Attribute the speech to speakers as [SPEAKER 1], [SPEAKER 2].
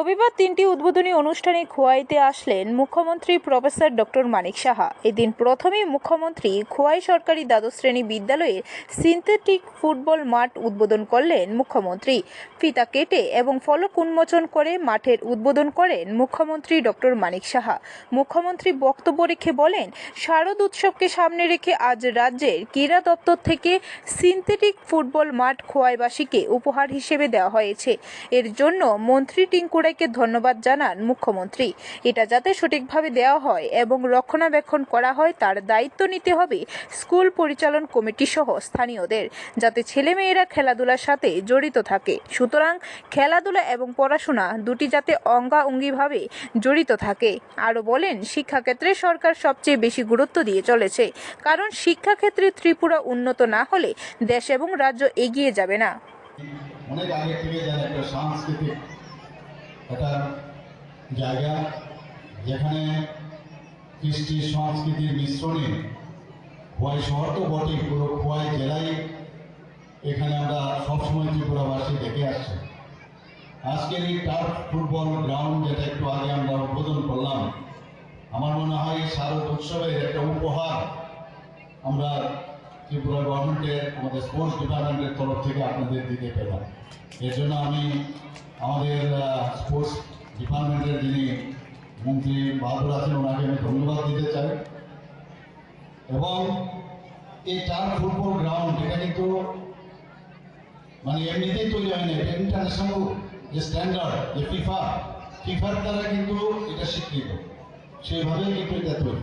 [SPEAKER 1] রবিবার তিনটি উদ্বোধনী অনুষ্ঠানে খোয়াইতে আসলেন মুখ্যমন্ত্রী প্রফেসর ডক্টর মানিক সাহা। এদিন প্রথমেই মুখ্যমন্ত্রী খোয়াই সরকারি দ্বাদশ শ্রেণি বিদ্যালয়ের সিনথেটিক ফুটবল মাঠ উদ্বোধন করলেন মুখ্যমন্ত্রী। ফিতা কেটে এবং ফলক উন্মোচন করে মাঠের উদ্বোধন করেন মুখ্যমন্ত্রী ডক্টর মানিক সাহা। মুখ্যমন্ত্রী বক্তব্য রেখে বলেন, শারদ উৎসবকে সামনে রেখে আজ রাজ্যের ক্রীড়া দপ্তর থেকে সিনথেটিক ফুটবল মাঠ খোয়াইবাসীকে উপহার হিসেবে দেওয়া হয়েছে। এর জন্য মন্ত্রী টিঙ্কুরাইকে ধন্যবাদ জানান মুখ্যমন্ত্রী। এটা যাতে সঠিকভাবে দেওয়া হয় এবং রক্ষণাবেক্ষণ করা হয় তার দায়িত্ব নিতে হবে স্কুল পরিচালন কমিটি সহ স্থানীয়দের, যাতে ছেলেমেয়েরা খেলাধুলার সাথে জড়িত থাকে। সুতরাং খেলাধুলা এবং পড়াশোনা দুটি যাতে অঙ্গাঅঙ্গিভাবে জড়িত থাকে। আরও বলেন, শিক্ষাক্ষেত্রে সরকার সবচেয়ে বেশি গুরুত্ব দিয়ে চলেছে, কারণ শিক্ষাক্ষেত্রে ত্রিপুরা উন্নত না হলে দেশ এবং রাজ্য এগিয়ে যাবে না।
[SPEAKER 2] অনেক আগে থেকে যেন একটা সাংস্কৃতিক একটা জায়গা যেখানে কৃষ্টি সংস্কৃতির মিশ্রণে খোয়াই শহর তো বটে পুরো খোয়াই জেলায় এখানে আমরা সবসময় ত্রিপুরাবাসী দেখে আসছি। আজকের এই টার্ফ ফুটবল গ্রাউন্ড যেটা একটু আগে আমরা উদ্বোধন করলাম, আমার মনে হয় শারদ উৎসবের একটা উপহার আমরা ত্রিপুরা গভর্নমেন্টের, আমাদের স্পোর্টস ডিপার্টমেন্টের তরফ থেকে আপনাদের দিতে পেলাম। এর জন্য আমি আমাদের স্পোর্টস ডিপার্টমেন্টের যিনি মন্ত্রী বাহাদুর আছেন, ওনাকে আমি ধন্যবাদ দিতে চাই। এবং এই চার ফুটবল গ্রাউন্ড, এটা কিন্তু মানে এমনিতেই তৈরি হয় না, এটা ইন্টারন্যাশনাল যে স্ট্যান্ডার্ড যে ফিফা ফিফার দ্বারা কিন্তু এটা স্বীকৃত। সেইভাবেই কিন্তু এটা তৈরি।